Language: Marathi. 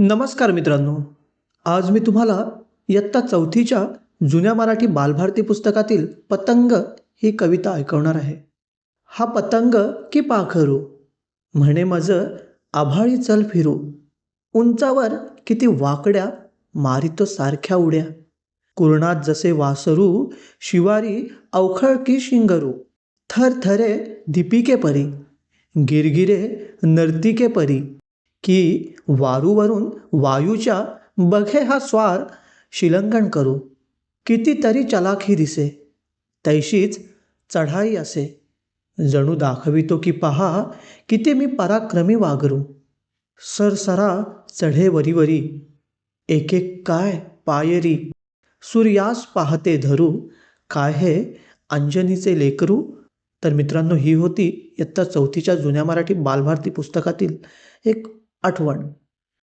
नमस्कार मित्रांनो. आज मी तुम्हाला इयत्ता चौथीच्या जुन्या मराठी बालभारती पुस्तकातील पतंग ही कविता ऐकवणार आहे. हा पतंग की पाखरू? म्हणे माझं आभाळी चल फिरू. उंचावर किती वाकड्या मारितो सारख्या उड्या. कुरणात जसे वासरू शिवारी अवखळ की शिंगरू. थरथरे दीपिके परी गिरगिरे नर्तिके परी की वारूवरून वायूच्या बघे हा स्वार शिलंगण करू. कितीतरी चलाखी दिसे. तैशीच चढाई असे. जणू दाखवितो की पहा किती मी पराक्रमी वागरू. सरसरा चढे वरीवरी. एक एक काय पायरी. सूर्यास पाहते धरू. काय हे अंजनीचे लेकरू? तर मित्रांनो ही होती इयत्ता चौथीच्या जुन्या मराठी बालभारती पुस्तकातील एक आठवण